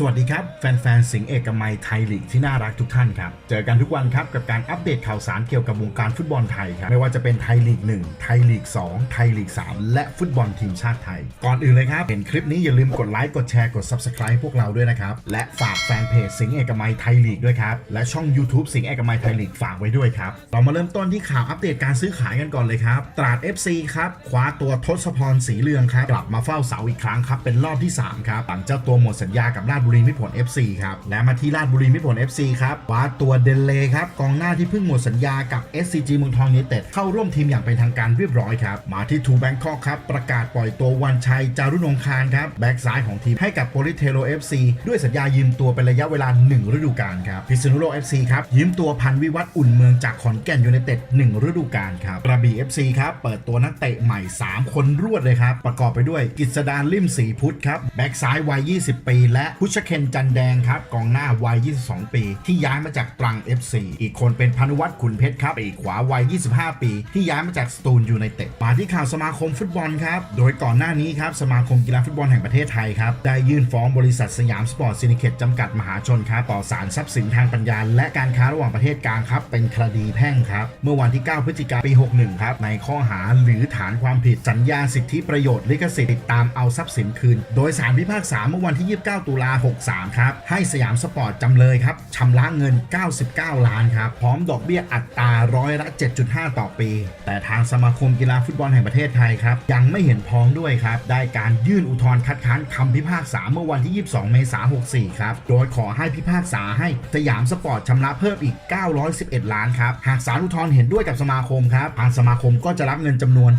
สวัสดีครับ แฟนๆสิงห์เอกมัยไทยลีกที่น่ารักทุกท่านครับ เจอกันทุกวันครับ กับการอัปเดตข่าวสารเกี่ยวกับวงการฟุตบอลไทยครับ ไม่ว่าจะเป็นไทยลีก 1 ไทยลีก 2 ไทยลีก 3 และฟุตบอลทีมชาติไทย ก่อนอื่นเลยครับ เห็นคลิปนี้อย่าลืมกดไลค์กดแชร์กด Subscribe พวกเราด้วยนะครับ และฝากแฟนเพจสิงห์เอกมัยไทยลีกด้วยครับและช่อง YouTube สิงห์เอกมัยไทยลีกฝากไว้ด้วยครับเรามาเริ่มต้นที่ข่าวอัปเดตการซื้อขายกันก่อนเลยครับตราด FC ครับคว้าตัวทศพรสีเหลืองครับกลับมาเฝ้าเสาอีกครั้งครับเป็นรอบที่สามครับหลังเจ้าตัวหมดสัญญากับราชบุรีมิตรผล FC ครับ และมาที่ราชบุรีมิตรผล FC ครับคว้าตัวเดนเลครับกองหน้าที่เพิ่งหมดสัญญากับ SCG เมืองทองยูไนเต็ดเข้าร่วมทีมอย่างเป็นทางการเรียบร้อยครับ มาที่ทูแบงคอกครับประกาศปล่อยตัววันชัยจารุนงคารครับแบ็กซ้ายของทีมให้กับโปลิเทโร FC ด้วยสัญญายืมตัวเป็นระยะเวลา 1 ฤดูกาลครับพิษณุโลก FC ครับยืมตัวพันวิวัฒน์อุ่นเมืองจากขอนแก่นยูไนเต็ด1ฤดูกาลครับกระบี่ FC ครับเปิดตัวนักเตะใหม่ 3 คนรวดเลยครับประกอบไปด้วยกิษดาลิ่มสีพุทธครับแบ็กซ้ายวัย 20 ปี และพุชเคนจันแดงครับกองหน้าวัย 22 ปี ที่ย้ายมาจากตรัง FC อีกคนเป็นพานุวัฒน์ขุนเพชรครับปีกขวาวัย 25 ปี ที่ย้ายมาจากสตูลยูไนเต็ดมาที่ข่าวสมาคมฟุตบอลครับโดยก่อนหน้านี้ครับสมาคมกีฬาฟุตบอลแห่งประเทศไทยครับได้ยื่นฟ้องบริษัทสยามสปอร์ตซินิเคตจำกัดมหาชนครับต่อศาลทรัพย์สินทางปัญญา และการค้าระหว่างประเทศกลางครับเป็นคดีแพ่งครับเมื่อวันที่ 9 พฤศจิกายนปี 61 ครับในข้อหาหรือฐานความผิดสัญญาสิทธิประโยชน์ลิขสิทธิ์ตามเอาทรัพย์สินคืน โดยศาลพิพากษาเมื่อวันที่ 29 ตุลา63 ครับ ให้สยามสปอร์ตจำเลยครับชำระเงิน 99 ล้านครับ พร้อมดอกเบี้ยอัตราร้อยละ 7.5 ต่อปี แต่ทางสมาคมกีฬาฟุตบอลแห่งประเทศไทยครับ ยังไม่เห็นพ้องด้วยครับ ได้การยื่นอุทธรณ์คัดค้านคำพิพากษาเมื่อวันที่ 22 เมษายน 64 ครับ โดยขอให้พิพากษาให้สยามสปอร์ตชำระเพิ่มอีก 911 ล้านครับ หากศาลอุทธรณ์เห็นด้วยกับสมาคมครับ ทางสมาคมก็จะรับเงินจำนวน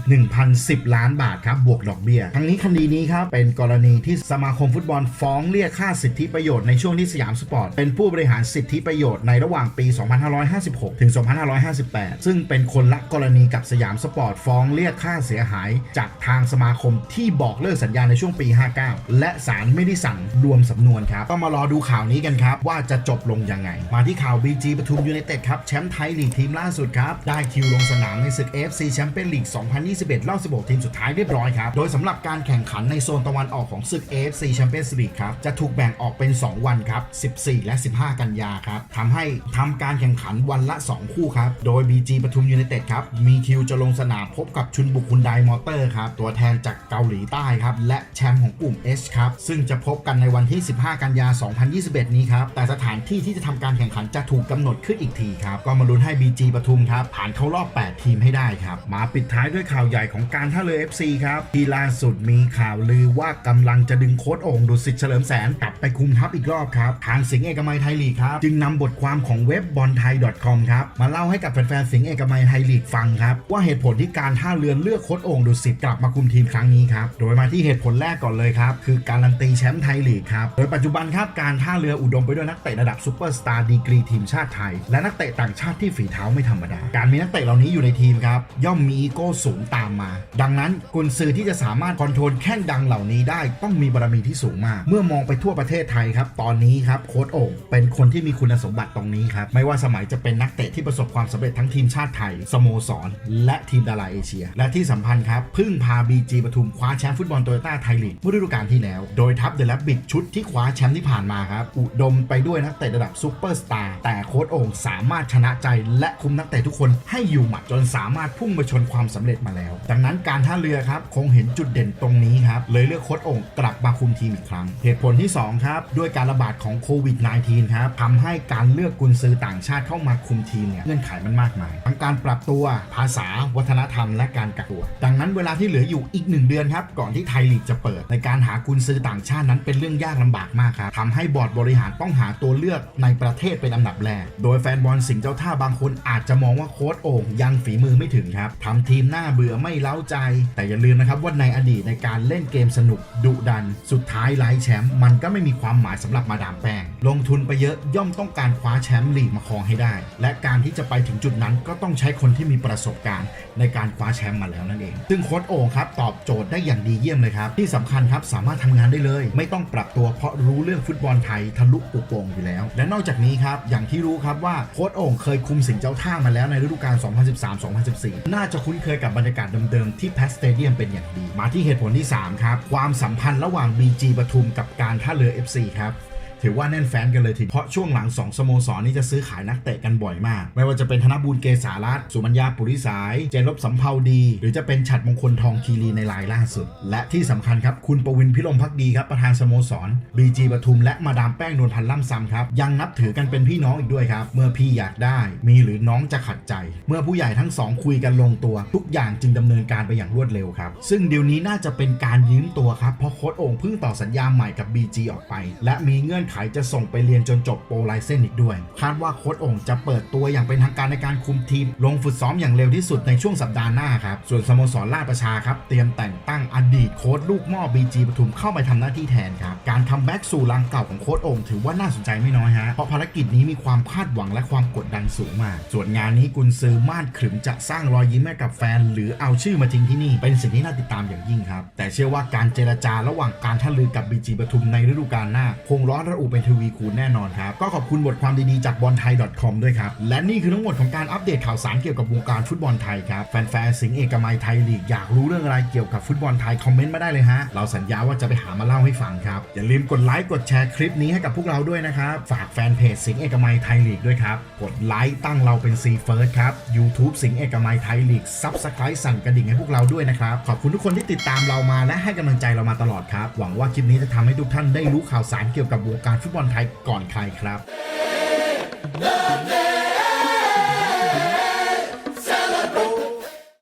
1,010 ล้านบาทครับ บวกดอกเบี้ย ทั้งนี้คดีนี้ครับ เป็นกรณีที่สมาคมฟุตบอลฟ้องเรียกค่าสิทธิประโยชน์ในช่วงที่สยามสปอร์ตเป็นผู้บริหารสิทธิประโยชน์ในระหว่างปี 2556 ถึง 2558 ซึ่งเป็นคนละกรณีกับสยามสปอร์ตฟ้องเรียกค่าเสียหายจากทางสมาคมที่บอกเลิกสัญญาในช่วงปี 59 และศาลไม่ได้สั่งรวมสำนวนครับต้องมารอดูข่าวนี้กันครับ ว่าจะจบลงยังไง มาที่ข่าว BG ปทุมยูไนเต็ดครับแชมป์ไทยลีกทีมล่าสุดครับ ได้คิวลงสนามในศึก AFC แชมเปี้ยนลีก 2021 รอบ 16 ทีมสุดท้ายเรียบร้อยครับ โดยสำหรับการแข่งขันในโซนตะวันออกของศึก AFC แชมเปี้ยนส์ลีกครับจะถูกแบ่งออกเป็น 2 วันครับ 14 และ 15 กันยาครับทำให้ทำการแข่งขันวันละ 2 คู่ครับ โดย BG ปทุมยูไนเต็ดครับ มีคิวจะลงสนามพบกับชุนบุกคุณไดมอเตอร์ครับ ตัวแทนจากเกาหลีใต้ครับ และแชมป์ของกลุ่ม H ครับ ซึ่งจะพบกันในวันที่ 15 กันยา 2021 นี้ครับ แต่สถานที่ที่จะทำการแข่งขันจะถูกกำหนดขึ้นอีกทีครับ ก็มาลุ้นให้ BG ปทุมครับผ่านเข้ารอบ 8 ทีมให้ได้ครับ มาปิดท้ายด้วยข่าวใหญ่ของการท่าเรือ FC ครับที่ล่าสุดมีข่าวลือว่ากำลังจะดึงโค้ดโอ่งดุสิตเฉลิมแสนกลับไปคุมทัพอีกรอบครับ ทางสิงห์เอกมัยไทยลีกครับ จึงนำบทความของเว็บบอลไทย .com ครับ มาเล่าให้กับแฟนๆสิงห์เอกมัยไทยลีกฟังครับ ว่าเหตุผลที่การท่าเรือเลือกโค้ดโอ่งดุสิตกลับมาคุมทีมครั้งนี้ครับ โดยมาที่เหตุผลแรกก่อนเลยครับ คือการันตีแชมป์ไทยลีกครับ โดยปัจจุบันครับการท่าเรืออุดมไปด้วยนักเตะระดับซูเปอร์สตาร์ดีกรีทีมชาติไทย และนักเตะต่างชาติที่ฝีเท้าไม่ธรรมดา การมีนักเตะเหล่านี้อยู่ในทีมครับ ย่อมมีอีโก้สูงตามมา ดังนั้นกุนซือที่จะสามารถคอนโทรลแข้งดังเหล่านี้ได้ต้องมีบารมีที่สูงมาก เมื่อมองไปทั่วประเทศไทยครับ ตอนนี้ครับโค้ดโอ่งเป็นคนที่มีคุณสมบัติตรงนี้ครับ ไม่ว่าสมัยจะเป็นนักเตะที่ประสบความสำเร็จทั้งทีมชาติไทย สโมสร และทีมดาราเอเชีย และที่สำคัญครับพึ่งพา BG ปทุมคว้าแชมป์ฟุตบอลโตโยต้าไทยลีกเมื่อฤดูกาลที่แล้ว โดยทัพเดอะแลบบิดชุดที่คว้าแชมป์ที่ผ่านมาครับ อุดมไปด้วยนักเตะระดับซูเปอร์สตาร์แต่โค้ดโอ่งสามารถชนะใจและคุมนักเตะทุกคนให้อยู่หมัดจนสามารถพุ่งมาชนความสำเร็จมาแล้ว ดังนั้นการท่าเรือครับคงเห็นจุดเด่นตรงนี้ครับเลยเลือกโค้ดโอ่งกลับมาคุมทีมอีกครั้ง เหตุผลที่ 2ครับ ด้วยการระบาดของโควิด -19 ครับทำให้การเลือกกุนซือต่างชาติเข้ามาคุมทีมเนี่ยเงื่อนไขมันมากมายทั้งการปรับตัวภาษาวัฒนธรรมและการกักตัว ดังนั้นเวลาที่เหลืออยู่อีก 1 เดือนครับ ก่อนที่ไทยลีกจะเปิด ในการหากุนซือต่างชาตินั้นเป็นเรื่องยากลำบากมากครับทำให้บอร์ดบริหารต้องหาตัวเลือกในประเทศเป็นอันดับแรก โดยแฟนบอลสิงห์เจ้าท่าบางคนอาจจะมองว่าโค้ดโอ่งยังฝีมือไม่ถึงครับทำทีมหน้าเบื่อไม่เล้าใจ แต่อย่าลืมนะครับว่าในอดีตในการเล่นเกมสนุกดุดัน สุดท้ายไล่แชมป์มันก็ไม่ไม่มีความหมายสำหรับมาดามแป้ง ลงทุนไปเยอะย่อมต้องการคว้าแชมป์ลีกมาครองให้ได้ และการที่จะไปถึงจุดนั้นก็ต้องใช้คนที่มีประสบการณ์ ในการคว้าแชมป์มาแล้วนั่นเอง ซึ่งโค้ดโอ่งครับตอบโจทย์ได้อย่างดีเยี่ยมเลยครับที่สำคัญครับสามารถทำงานได้เลย ไม่ต้องปรับตัวเพราะรู้เรื่องฟุตบอลไทยทะลุปุโป่งอยู่แล้ว และนอกจากนี้ครับอย่างที่รู้ครับว่าโค้ดโอ่งเคยคุมสิงเจ้าท่ามาแล้วในฤดูกาล 2013-2014 น่าจะคุ้นเคยกับบรรยากาศเดิมๆที่แพสเตเดียมเป็นอย่างดี มาที่เหตุผลที่3ครับความสัมพันธ์ระหว่าง BG ปทุมกับการท่าเรืออ FC ครับ ถือว่าแน่นแฟนกันเลยทีเพราะช่วงหลัง 2 สโมสรนี้จะซื้อขายนักเตะกันบ่อยมาก ไม่ว่าจะเป็นธนบูรเกษารัตน์สุมัญญาปุริสาย เจนลบสำเภาดี หรือจะเป็นฉัดมงคลทองคีรีในรายล่าสุด และที่สำคัญครับ คุณประวินพิรมพักดีครับประธานสโมสร BG ปทุมและมาดามแป้งนวลพันธ์ล่ำซำครับยังนับถือกันเป็นพี่น้องอีกด้วยครับ เมื่อพี่อยากได้ มีหรือน้องจะขัดใจ เมื่อผู้ใหญ่ทั้งสองคุยกันลงตัว ทุกอย่างจึงดำเนินการไปอย่างรวดเร็วครับ ซึ่งเดี๋ยวนี้น่าจะเป็นการยืมตัวครับเพราะโค้ดโอ่งเพิ่งต่อสัญญาใหม่กับ BG ออกไป และมีเงื่อนไขจะส่งไปเรียนจนจบโปรไลเซนอีกด้วย คาดว่าโค้ดโอ่งจะเปิดตัวอย่างเป็นทางการในการคุมทีม ลงฝึกซ้อมอย่างเร็วที่สุดในช่วงสัปดาห์หน้าครับ ส่วนสโมสรราชประชาครับ เตรียมแต่งตั้งอดีตโค้ดลูกหม้อ BG ปทุมเข้าไปทำหน้าที่แทนครับ การคัมแบ็กสู่รังเก่าของโค้ดโอ่งถือว่าน่าสนใจไม่น้อยฮะ เพราะภารกิจนี้มีความคาดหวังและความกดดันสูงมาก ส่วนงานนี้กุนซือมาดขรึมจะสร้างรอยยิ้มให้กับแฟน หรือเอาชื่อมาทิ้งที่นี่ เป็นสิ่งที่น่าติดตามอย่างยิ่งครับ แต่เชื่อว่าการเจรจาระหว่างการท่าเรือกับ BG ปทุมในฤดูกาลหน้าคงร้อนระอุเป็นทวีคูณแน่นอนครับ ก็ขอบคุณบทความดีๆจากบอลไทย .com ด้วยครับ และนี่คือทั้งหมดของการอัปเดตข่าวสารเกี่ยวกับวงการฟุตบอลไทยครับ แฟนๆสิงห์เอกมัยไทยลีกอยากรู้เรื่องอะไรเกี่ยวกับฟุตบอลไทยคอมเมนต์มาได้เลยฮะเราสัญญาว่าจะไปหามาเล่าให้ฟังครับอย่าลืมกดไลค์กดแชร์คลิปนี้ให้กับพวกเราด้วยนะครับฝากแฟนเพจสิงห์เอกมัยไทยลีกด้วยครับกดไลค์ตั้งเราเป็นซีเฟิร์สครับ YouTube สิงห์เอกมัยไทยลีกซับสไครต์สั่นกระดิ่งให้พวกเราด้วยนะครับขอบคุณทุกคนที่ติดตามเรามาและให้กำลังใจเรามาตลอดครับหวังว่าคลิปนี้จะทำให้ทุกท่านได้รู้ข่าวสารเกี่ยวกับวงการฟุตบอลไทยก่อนใครครับ